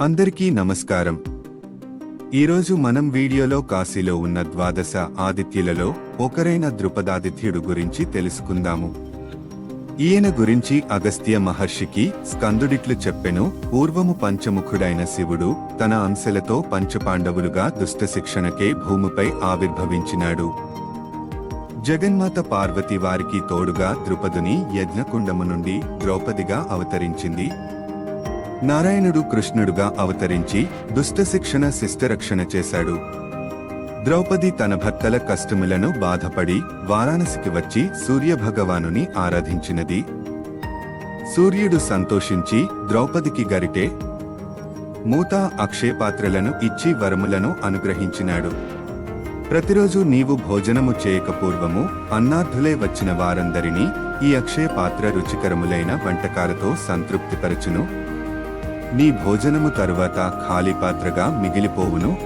అందరికీ నమస్కారం. ఈరోజు మనం వీడియోలో కాశీలో ఉన్న ద్వాదశ ఆదిత్యులలో ఒకరైన ద్రుపదాదిత్యుడు గురించి తెలుసుకుందాము. ఈయన గురించి అగస్త్య మహర్షికి స్కందుడిట్లు చెప్పెను పూర్వము పంచముఖుడైన శివుడు తన అంశలతో పంచపాండవులుగా దుష్ట శిక్షణకే భూమిపై ఆవిర్భవించినాడు. జగన్మాత పార్వతి వారికి తోడుగా ద్రుపదుని యజ్ఞకుండము నుండి ద్రౌపదిగా అవతరించింది. నారాయణుడు కృష్ణుడుగా అవతరించి దుష్ట శిక్షణ శిష్టరక్షణ చేశాడు. ద్రౌపది తన భర్తల కష్టములను బాధపడి వారాణసికి వచ్చి సూర్యభగవానుని ఆరాధించినది. సూర్యుడు సంతోషించి ద్రౌపదికి గరిటె మూత అక్షయపాత్రలను ఇచ్చి వరములను అనుగ్రహించినాడు. ప్రతిరోజు నీవు భోజనము చేయక పూర్వము అన్నార్థులే వచ్చిన వారందరినీ ఈ అక్షయ పాత్ర రుచికరములైన వంటకాలతో సంతృప్తిపరచును. నీ భోజనము తరువాత ఖాళీ పాత్రగా మిగిలిపోవును.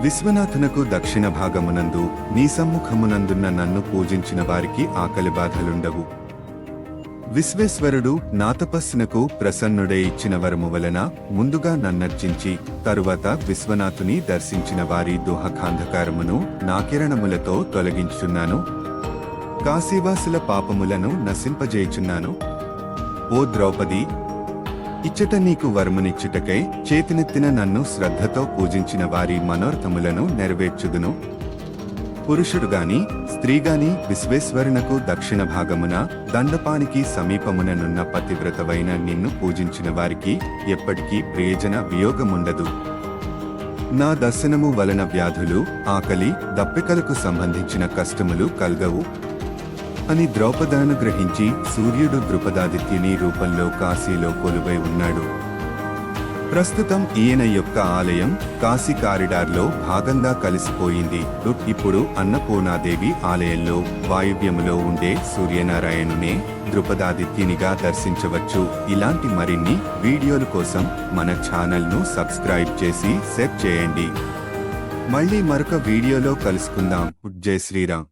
విశ్వనాథునకు దక్షిణ భాగమునందు నీ సమ్ముఖమునందున్న నన్ను పూజించిన వారికి ఆకలి బాధలుండవు. విశ్వేశ్వరుడు నా తపస్సునకు ప్రసన్నుడై ఇచ్చిన వరము వలన ముందుగా నన్నర్చించి తరువాత విశ్వనాథుని దర్శించిన వారి దుహకాంధకారమును నాకిరణములతో తొలగించుచున్నాను. కాశీవాసుల పాపములను నశింపజేయుచున్నాను. ఓ ద్రౌపది ఇచ్చట నీకు వర్మనిచ్చుటకై చేతినెత్తిన నన్ను శ్రద్ధతో పూజించిన వారి మనోర్థములను నెరవేర్చుదును. పురుషుడుగాని స్త్రీగాని విశ్వేశ్వరునకు దక్షిణ భాగమున దండపానికి సమీపముననున్న పతివ్రతవైన నిన్ను పూజించిన వారికి ఎప్పటికీ ప్రయోజన వియోగముండదు. నా దర్శనము వలన వ్యాధులు ఆకలి దప్పికలకు సంబంధించిన కష్టములు కలగవు. అని ద్రౌపదను గ్రహించి సూర్యుడు ద్రుపదాదిత్యుని రూపంలో కాశీలో కొలువై ఉన్నాడు. ప్రస్తుతం ఈయన యొక్క ఆలయం కాశీ కారిడార్లో భాగంగా కలిసిపోయింది. ఇప్పుడు అన్నపూర్ణాదేవి ఆలయంలో వాయువ్యములో ఉండే సూర్యనారాయణునే ద్రుపదాదిత్యునిగా దర్శించవచ్చు. ఇలాంటి మరిన్ని వీడియోల కోసం మన ఛానల్ను సబ్స్క్రైబ్ చేసి సెట్ చేయండి. మళ్ళీ మరొక వీడియోలో కలుసుకుందాం. జై శ్రీరామ్.